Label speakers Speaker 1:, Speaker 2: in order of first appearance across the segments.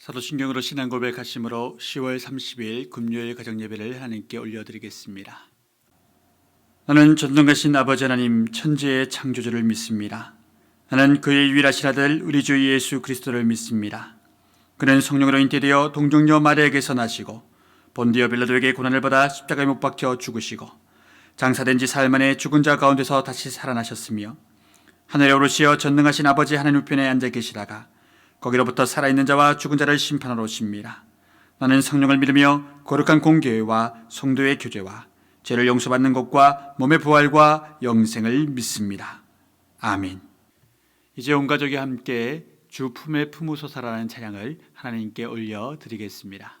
Speaker 1: 사도신경으로 신앙 고백하심으로 10월 30일 금요일 가정 예배를 하나님께 올려드리겠습니다. 나는 전능하신 아버지 하나님 천지의 창조주를 믿습니다. 나는 그의 유일하신 아들 우리 주 예수 그리스도를 믿습니다. 그는 성령으로 인태되어 동정녀 마리아에게서 나시고 본디어 빌라도에게 고난을 받아 십자가에 못 박혀 죽으시고 장사된 지 사흘 만에 죽은 자 가운데서 다시 살아나셨으며 하늘에 오르시어 전능하신 아버지 하나님 우편에 앉아 계시다가 거기로부터 살아있는 자와 죽은 자를 심판하러 오십니다. 나는 성령을 믿으며 거룩한 공교회와 성도의 교제와 죄를 용서받는 것과 몸의 부활과 영생을 믿습니다. 아멘. 이제 온 가족이 함께 주 품에 품으소서라는 찬양을 하나님께 올려 드리겠습니다.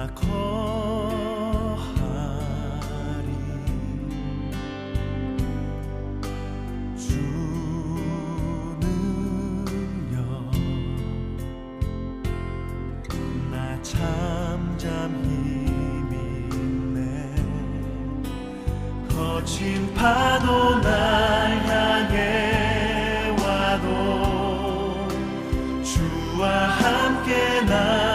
Speaker 2: 나 거친 파도 날 향해 와도 주와 함께 날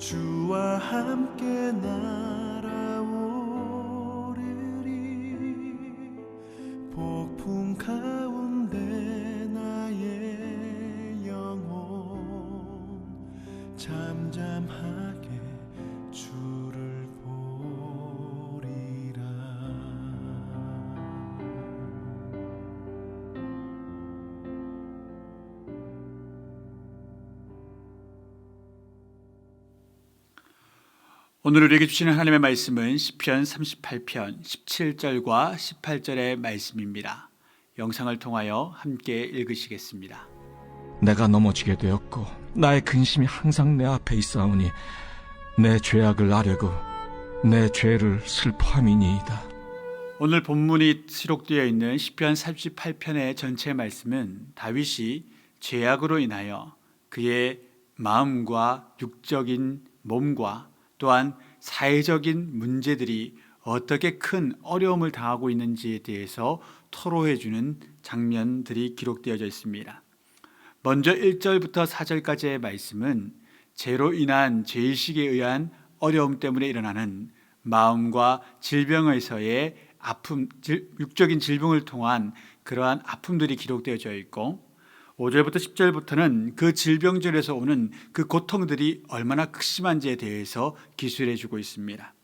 Speaker 2: 주와 함께 날아 오늘 우리에게 주시는 하나님의 말씀은 시편 38편 17절과 18절의 말씀입니다. 영상을 통하여 함께 읽으시겠습니다.
Speaker 3: 내가 넘어지게 되었고 나의 근심이 항상 내 앞에 있사오니 내 죄악을 아려고 내 죄를 슬퍼함이니이다.
Speaker 2: 오늘 본문이 수록되어 있는 시편 38편의 전체 말씀은 다윗이 죄악으로 인하여 그의 마음과 육적인 몸과 또한 사회적인 문제들이 어떻게 큰 어려움을 당하고 있는지에 대해서 토로해 주는 장면들이 기록되어져 있습니다. 먼저 1절부터 4절까지의 말씀은 죄로 인한 죄의식에 의한 어려움 때문에 일어나는 마음과 질병에서의 아픔, 질- 육적인 질병을 통한 그러한 아픔들이 기록되어져 있고 5절부터 10절부터는 그 질병절에서 오는 그 고통들이 얼마나 극심한지에 대해서 기술해 주고 있습니다.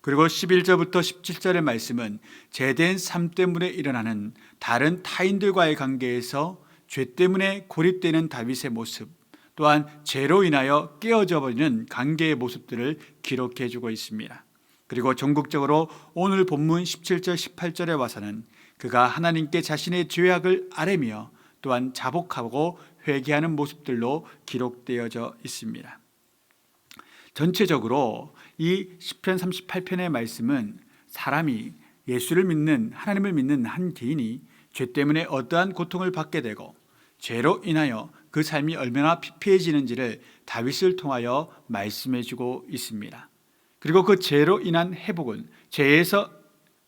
Speaker 2: 그리고 11절부터 17절의 말씀은 제된 삶 때문에 일어나는 다른 타인들과의 관계에서 죄 때문에 고립되는 다윗의 모습, 또한 죄로 인하여 깨어져 버리는 관계의 모습들을 기록해 주고 있습니다. 그리고 전국적으로 오늘 본문 17절 18절에 와서는 그가 하나님께 자신의 죄악을 아뢰며 또한 자복하고 회개하는 모습들로 기록되어져 있습니다. 전체적으로 이 시편 38편의 말씀은 사람이 예수를 믿는 하나님을 믿는 한 개인이 죄 때문에 어떠한 고통을 받게 되고 죄로 인하여 그 삶이 얼마나 피폐해지는지를 다윗을 통하여 말씀해 주고 있습니다. 그리고 그 죄로 인한 회복은 죄에서의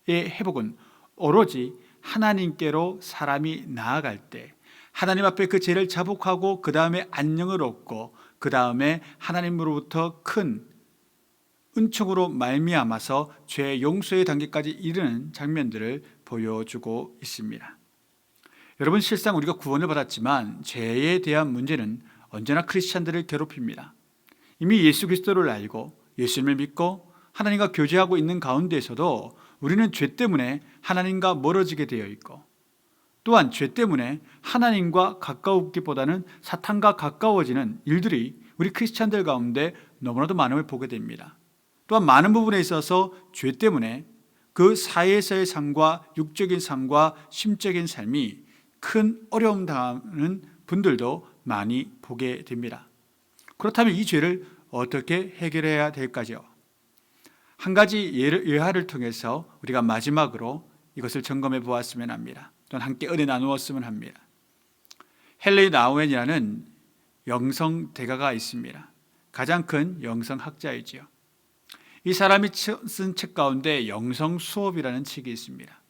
Speaker 2: 회복은 오로지 하나님께로 사람이 나아갈 때 하나님 앞에 그 죄를 자복하고 그 다음에 안녕을 얻고 그 다음에 하나님으로부터 큰 은총으로 말미암아서 죄 용서의 단계까지 이르는 장면들을 보여주고 있습니다. 여러분 실상 우리가 구원을 받았지만 죄에 대한 문제는 언제나 크리스찬들을 괴롭힙니다. 이미 예수 그리스도를 알고 예수님을 믿고 하나님과 교제하고 있는 가운데에서도 우리는 죄 때문에 하나님과 멀어지게 되어 있고 또한 죄 때문에 하나님과 가까우기보다는 사탄과 가까워지는 일들이 우리 크리스찬들 가운데 너무나도 많음을 보게 됩니다. 또한 많은 부분에 있어서 죄 때문에 그 사회에서의 삶과 육적인 삶과 심적인 삶이 큰 어려움 당하는 분들도 많이 보게 됩니다. 그렇다면 이 죄를 어떻게 해결해야 될까요? 한 가지 예를, 예화를 통해서 우리가 마지막으로 이것을 점검해 보았으면 합니다. 또는 함께 은혜 나누었으면 합니다. 헬레이 나우엔이라는 영성 대가가 있습니다. 가장 큰 영성 학자이지요. 이 사람이 쓴 책 가운데 영성 수업이라는 책이 있습니다.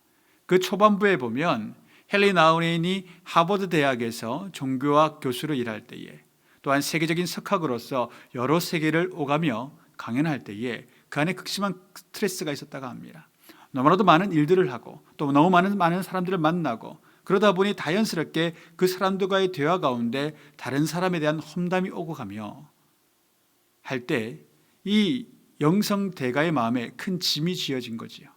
Speaker 2: 그 초반부에 보면 헬리 나우렌이 하버드 대학에서 종교학 교수로 일할 때에 또한 세계적인 석학으로서 여러 세계를 오가며 강연할 때에 그 안에 극심한 스트레스가 있었다고 합니다. 너무나도 많은 일들을 하고 또 너무 많은 많은 사람들을 만나고 그러다 보니 자연스럽게 그 사람들과의 대화 가운데 다른 사람에 대한 험담이 오고 가며 할 때 이 영성 대가의 마음에 큰 짐이 지어진 거지요.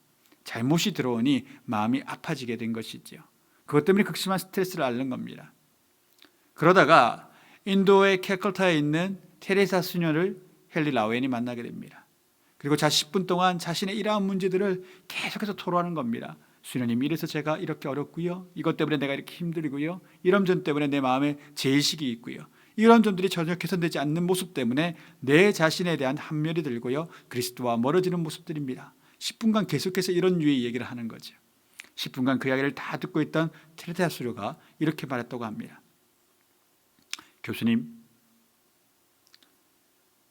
Speaker 2: 잘못이 들어오니 마음이 아파지게 된 것이지요. 그것 때문에 극심한 스트레스를 앓는 겁니다. 그러다가 인도의 캐컬타에 있는 테레사 수녀를 헨리 라우엔이 만나게 됩니다. 그리고 자 10분 동안 자신의 이러한 문제들을 계속해서 토로하는 겁니다. 수녀님 이래서 제가 이렇게 어렵고요. 이것 때문에 내가 이렇게 힘들고요. 이런 점 때문에 내 마음에 제의식이 있고요. 이런 점들이 전혀 개선되지 않는 모습 때문에 내 자신에 대한 한멸이 들고요. 그리스도와 멀어지는 모습들입니다. 10분간 계속해서 이런 유의 얘기를 하는 거죠. 10분간 그 이야기를 다 듣고 있던 테레타 수료가 이렇게 말했다고 합니다. 교수님,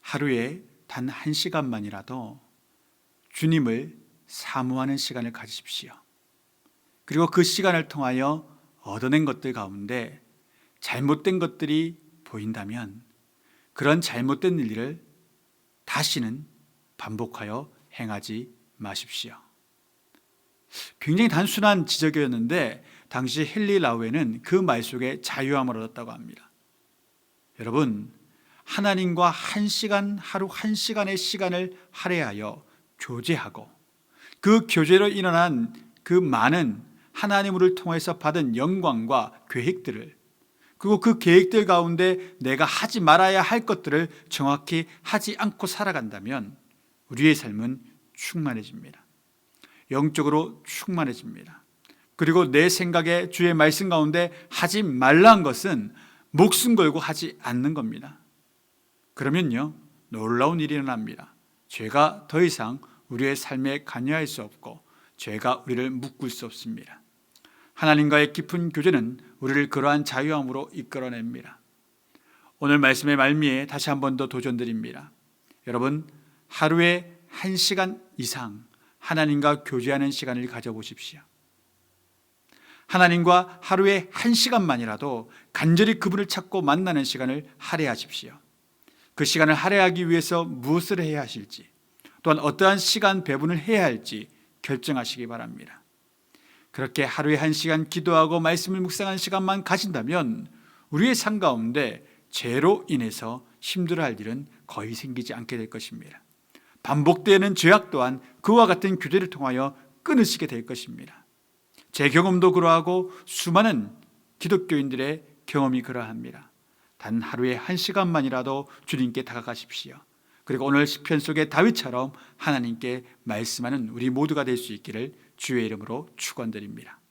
Speaker 2: 하루에 단 한 시간만이라도 주님을 사모하는 시간을 가지십시오. 그리고 그 시간을 통하여 얻어낸 것들 가운데 잘못된 것들이 보인다면 그런 잘못된 일을 다시는 반복하여 행하지 마십시오. 굉장히 단순한 지적이었는데 당시 헨리 라우에는 그 말 속에 자유함을 얻었다고 합니다. 여러분, 하나님과 한 시간, 하루 한 시간의 시간을 할애하여 교제하고 그 교제로 일어난 그 많은 하나님을 통해서 받은 영광과 계획들을 그리고 그 계획들 가운데 내가 하지 말아야 할 것들을 정확히 하지 않고 살아간다면 우리의 삶은 충만해집니다. 영적으로 충만해집니다. 그리고 내 생각에 주의 말씀 가운데 하지 말란 것은 목숨 걸고 하지 않는 겁니다. 그러면요, 놀라운 일이 일어납니다. 죄가 더 이상 우리의 삶에 관여할 수 없고, 죄가 우리를 묶을 수 없습니다. 하나님과의 깊은 교제는 우리를 그러한 자유함으로 이끌어냅니다. 오늘 말씀의 말미에 다시 한 번 더 도전드립니다. 여러분, 하루에 한 시간 이상 하나님과 교제하는 시간을 가져보십시오. 하나님과 하루에 한 시간만이라도 간절히 그분을 찾고 만나는 시간을 할애하십시오. 그 시간을 할애하기 위해서 무엇을 해야 하실지, 또한 어떠한 시간 배분을 해야 할지 결정하시기 바랍니다. 그렇게 하루에 한 시간 기도하고 말씀을 묵상하는 시간만 가진다면 우리의 삶 가운데 죄로 인해서 힘들어할 일은 거의 생기지 않게 될 것입니다. 반복되는 죄악 또한 그와 같은 교제를 통하여 끊으시게 될 것입니다. 제 경험도 그러하고 수많은 기독교인들의 경험이 그러합니다. 단 하루에 한 시간만이라도 주님께 다가가십시오. 그리고 오늘 시편 속의 다윗처럼 하나님께 말씀하는 우리 모두가 될 수 있기를 주의 이름으로 축원드립니다.